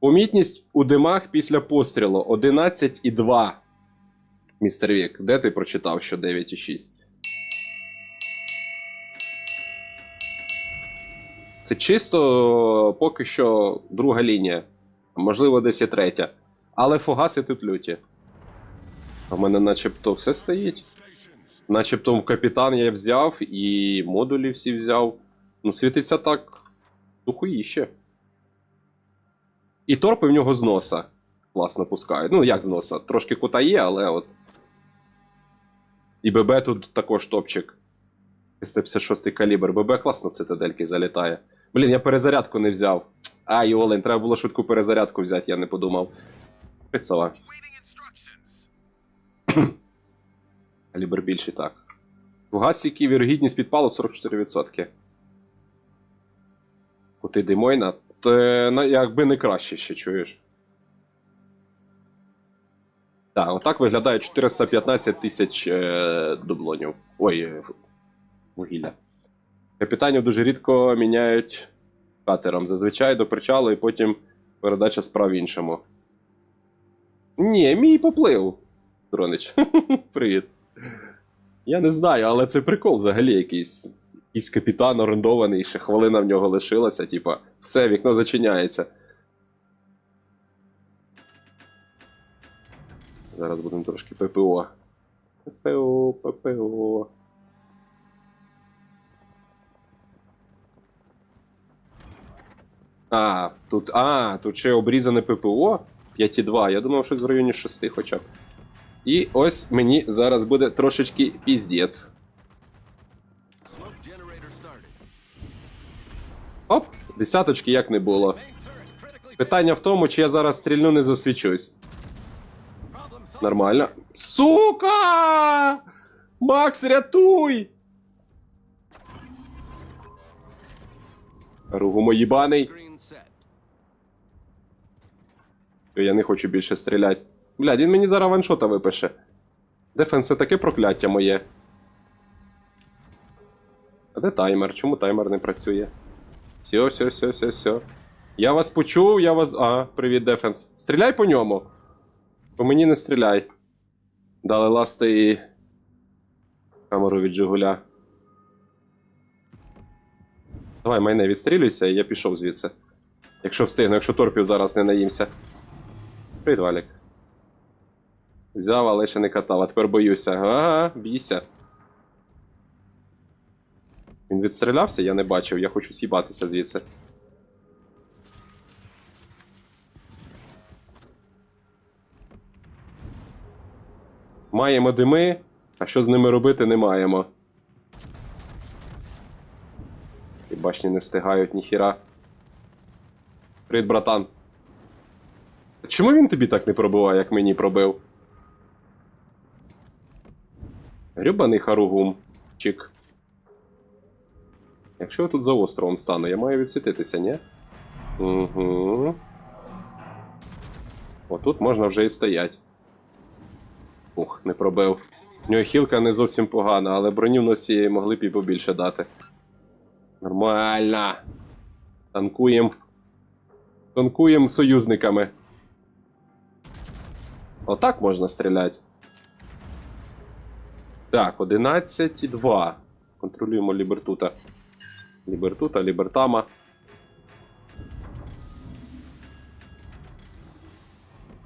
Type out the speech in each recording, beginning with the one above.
Помітність у димах після пострілу 11,2. Містер Вік, де ти прочитав, що 9,6? Це чисто поки що друга лінія. Можливо, десь і третя. Але фугаси тут люті. А в мене начебто все стоїть. Начебто капітан я взяв і модулі всі взяв. Ну, світиться так духуїще. І торпи в нього з носа. Класно пускають. Ну, як з носа? Трошки кута є, але от. І ББ тут також топчик. 356 калібр. ББ класно в цитадельки залітає. Блін, я перезарядку не взяв. А, Йолень, треба було швидку перезарядку взяти, я не подумав. Пицова. Калібр більший так. В гасіки вірогідність підпалу 44%. Кути Димойна. Те, якби не краще ще, чуєш. Так, отак виглядає 415 тисяч е, дублонів. Ой, е, вугілля. Капітанів дуже рідко міняють катером. Зазвичай до причалу і потім передача справ іншому. Ні, мій поплив. Дронич. Привіт. Я не знаю, але це прикол взагалі якийсь. Якийсь капітан орендований, ще хвилина в нього лишилася, типа, все, вікно зачиняється. Зараз будемо трошки ППО. ППО, ППО. А, тут. А, тут ще обрізане ППО 5,2. Я думав, щось в районі 6 хоча б. І ось мені зараз буде трошечки піздець. Оп, десяточки як не було. Питання в тому, чи я зараз стрільну не засвічусь. Нормально. Сука! Макс, рятуй! Ругумо їбаний. Я не хочу більше стріляти. Блядь, він мені зараз ваншота випише. Дефенс це таке прокляття моє. А де таймер? Чому таймер не працює? Все, все, все, все, все. Я вас почув, я вас. А, привіт, Дефенс. Стріляй по ньому. По мені не стріляй. Дали ласти і. Камеру від Жигуля. Давай, майне, відстрілюйся, і я пішов звідси. Якщо встигну, якщо торпів зараз не наїмся. Привіт, Валік. Взяв, але ще не катав, а тепер боюся. Ага, бійся. Він відстрілявся, я не бачив, я хочу с'їбатися звідси. Маємо дими, а що з ними робити не маємо. І башні не встигають ніхіра. Привіт, братан. Чому він тобі так не пробиває, як мені пробив? Грюбаний харугум. Чик. Якщо я тут за островом стану, я маю відсвітитися, ні? Угу. Отут можна вже і стоять. Ух, не пробив. В нього хілка не зовсім погана, але броню в носі могли б і побільше дати. Нормально. Танкуєм. Танкуєм з союзниками. Отак можна стріляти. Так, 11,2. Контролюємо Лібертута. Лібертута, Лібертама.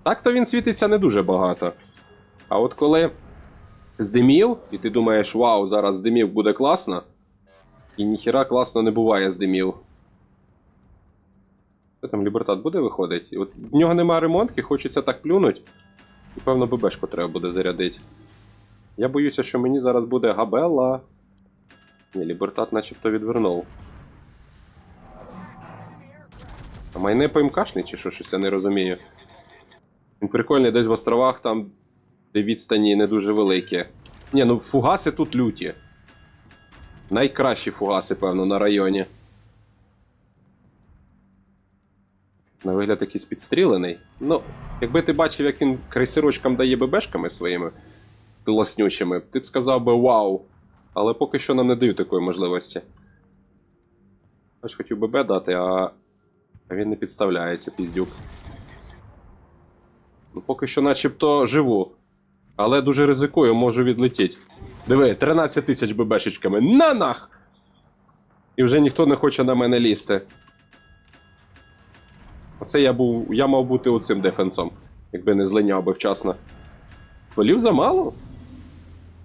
Так-то він світиться не дуже багато. А от коли здимів, і ти думаєш, вау, зараз здимів буде класно. І ніхіра класно не буває здимів. Що там Лібертат буде виходить? От в нього немає ремонтки, хочеться так плюнуть. І певно ББшку треба буде зарядити. Я боюся, що мені зараз буде габела. Ні, Лібертат начебто відвернув. А майне ПМКшний чи що, щось я не розумію. Він прикольний десь в островах там, де відстані не дуже великі. Ні, ну фугаси тут люті. Найкращі фугаси, певно, на районі. На вигляд якийсь підстрілений. Ну, якби ти бачив, як він крейсерочкам дає ББшками своїми класнючими, ти б сказав би вау. Але поки що нам не дають такої можливості. Я хотів ББ дати, а А він не підставляється, піздюк. Ну, поки що начебто живу. Але дуже ризикую, можу відлетіти. Диви, 13 тисяч ББшечками. На нах! І вже ніхто не хоче на мене лізти. Оце я був. Я мав бути оцим дефенсом, якби не злиняв би вчасно. Стволів замало?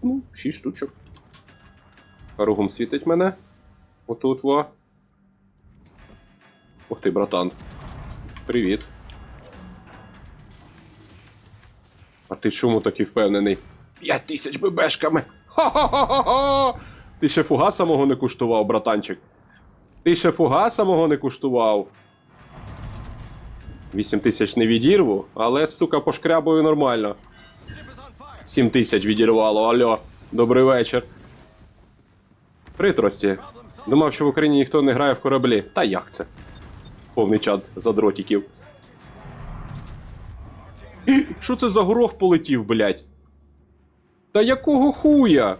Ну, 6 штучок. Ругом світить мене. Отут во. Ух ти, братан. Привіт. А ти чому такий впевнений? П'ять тисяч ББшками! Ха-ха-ха-ха! Ти ще фугаса мого не куштував, братанчик. Ти ще фугаса мого не куштував. 8 тисяч не відірву, але, сука, пошкрябую нормально. Ship is on 7 тисяч відірвало, алло. Добрий вечір. Притрості. Думав, що в Україні ніхто не грає в кораблі. Та як це? Повний чат задротиків. І, Що це за горох полетів, блядь? Та якого хуя?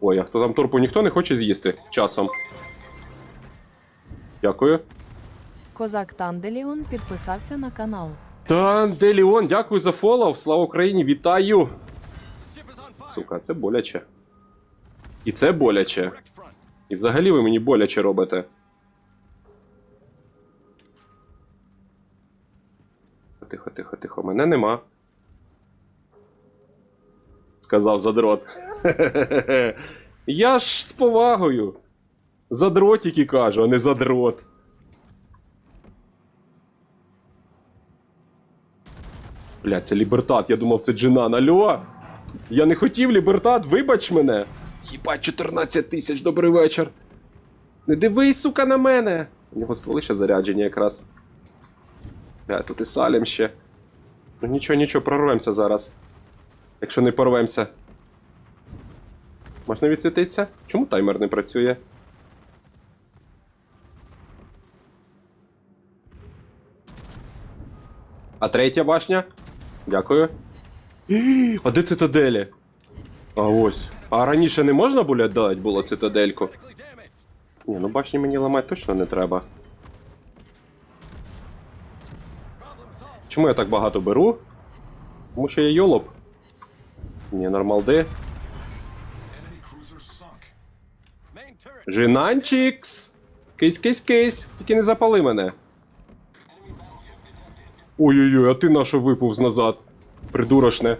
Ой, а хто там торпу ніхто не хоче з'їсти часом. Дякую. Козак Танделіон підписався на канал. Та Деліон, дякую за фоллоу. Слава Україні, вітаю! Сука, це боляче. І це боляче. І взагалі ви мені боляче робите. Тихо, тихо, тихо, мене нема. Сказав задрот. Я ж з повагою. Задротики кажу, а не задрот. Бля, це лібертат, я думав, це Джинан. Алло! Я не хотів лібертат, вибач мене. Хіба 14 тисяч, добрий вечір. Не дивись, сука, на мене. У нього стволи ще заряджені якраз. Бля, тут і салім ще. Ну нічого, нічого, прорвемося зараз. Якщо не порвемося. Можна відсвітитися? Чому таймер не працює? А третя башня? Дякую. А де цитаделі? А ось. А раніше не можна було дати було цитадельку? Ні, ну башні мені ламати точно не треба. Чому я так багато беру? Тому що я йолоп. Ні, нормалди. Жинанчикс! Кись, кись, кись! Тільки не запали мене. Ой-ой-ой, а ти на що виповз назад? Придурошне.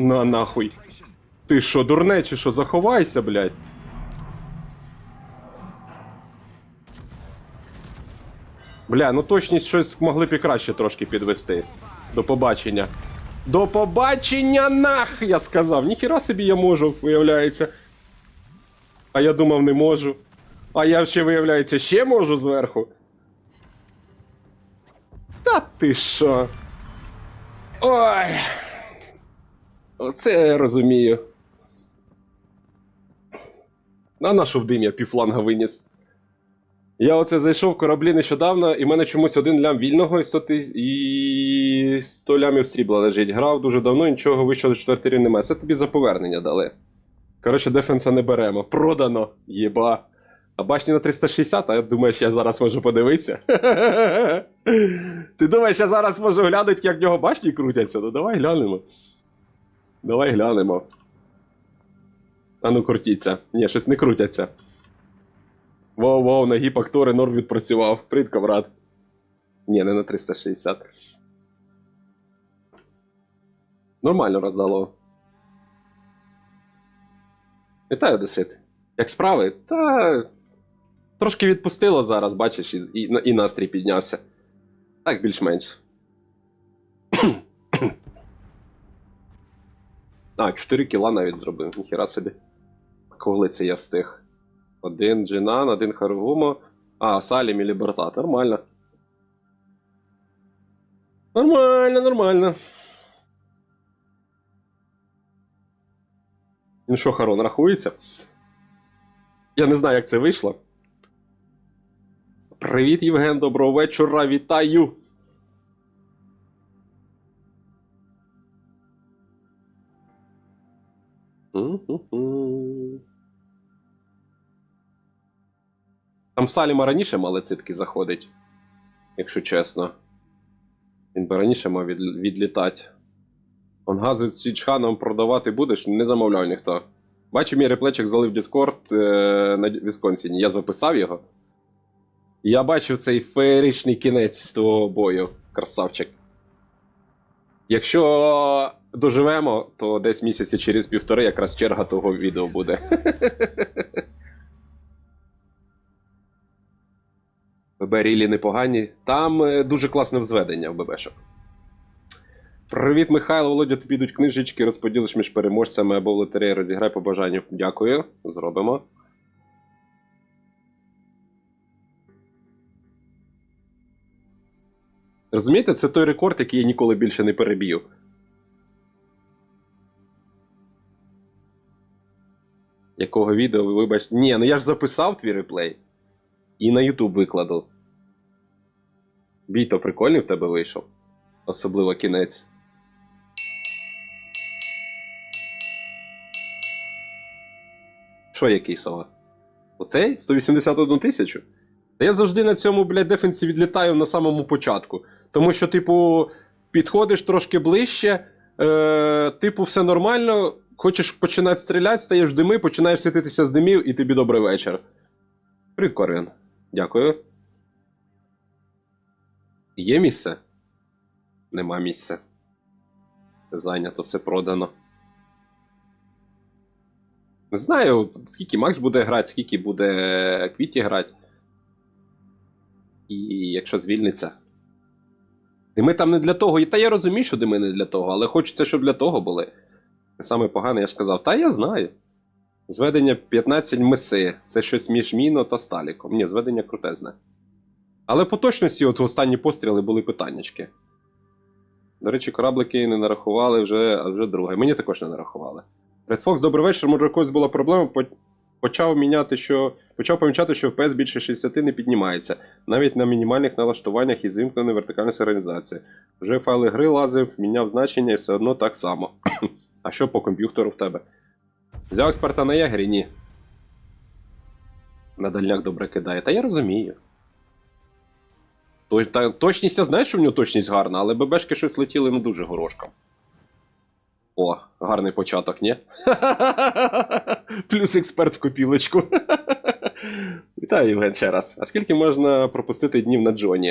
На нахуй. Ти що, дурне чи що? Заховайся, блядь. Бля, ну точність щось могли б і краще трошки підвести. До побачення. До побачення нах! Я сказав. Ніхіра собі я можу, виявляється. А я думав, не можу. А я ще, виявляється, ще можу зверху. Та ти що? Ой. Оце я розумію. На нашу в дим я півфланга виніс. Я оце зайшов в кораблі нещодавно, і в мене чомусь один лям вільного і 100, ти... і 100 лямів срібла лежить. Грав дуже давно, нічого вищого до четвертий рівень немає. Це тобі за повернення дали. Коротше, дефенса не беремо. Продано! Єба. А башні на 360, а я думаю, що я зараз можу подивитися. Ти думаєш, я зараз можу глянути, як в нього башні крутяться? Ну давай глянемо. Давай глянемо. А ну крутіться. Ні, щось не крутяться. Воу, воу, на гіп актори норм відпрацював. Привіт, камрад. Ні, не на 360. Нормально роздало. Вітаю, Десит. Як справи? Та. Трошки відпустило зараз, бачиш, і, і, і настрій піднявся. Так, більш-менш. А, 4 кіла навіть зробив, ніхіра собі. Коли це я встиг? Один Джинан, один Харугумо. А, Салім і Лібертат. Нормально. Нормально, нормально. Ну що, Харон, рахується? Я не знаю, як це вийшло. Привіт, Євген, доброго вечора, вітаю! Там Саліма раніше мали цитки заходить, якщо чесно. Він би раніше мав від, відлітати. Он з Чічханом продавати будеш, не замовляв ніхто. Бачу, мій реплечик залив Discord е, на Вісконсіні. Я записав його. Я бачив цей феєричний кінець того бою, красавчик. Якщо доживемо, то десь місяці через півтори якраз черга того відео буде. ББ рілі непогані. Там е, дуже класне взведення в ББшок. Привіт, Михайло, Володя, тобі йдуть книжечки, розподілиш між переможцями або в лотереї розіграй по бажанню. Дякую, зробимо. Розумієте, це той рекорд, який я ніколи більше не переб'ю. Якого відео ви вибачте. Ні, ну я ж записав твій реплей. І на YouTube викладу. Бій то прикольний в тебе вийшов. Особливо кінець. Що який сова? Оцей? 181 тисячу? Та я завжди на цьому, блядь, дефенсі відлітаю на самому початку. Тому що, типу, підходиш трошки ближче, е, типу, все нормально, хочеш починати стріляти, стаєш дими, починаєш світитися з димів, і тобі добрий вечір. Привіт. Дякую. Є місце? Нема місця. Зайнято, все продано. Не знаю, скільки Макс буде грати, скільки буде Квіті грати. І якщо звільниться. Дими там не для того. Та я розумію, що дими не для того, але хочеться, щоб для того були. Саме погане, я ж казав, та я знаю. Зведення 15 миси. Це щось між Міно та Сталіком. Ні, зведення крутезне. Але по точності, от останні постріли були питаннячки. До речі, кораблики не нарахували вже, а вже друге. Мені також не нарахували. Red Fox, добрий вечір. Може, у когось була проблема. Почав міняти, що. Почав помічати, що FPS більше 60 не піднімається, навіть на мінімальних налаштуваннях із вимкненою вертикальною синхронізацією. Вже файли гри лазив, міняв значення і все одно так само. А що по комп'ютеру в тебе? Взяв експерта на ягері? Ні. На дальняк добре кидає. Та я розумію. Точність, я знаю, що в нього точність гарна, але ББшки щось летіли не дуже горошком. О, гарний початок, ні? Плюс експерт в копілочку. Вітаю, Євген, ще раз. А скільки можна пропустити днів на Джоні?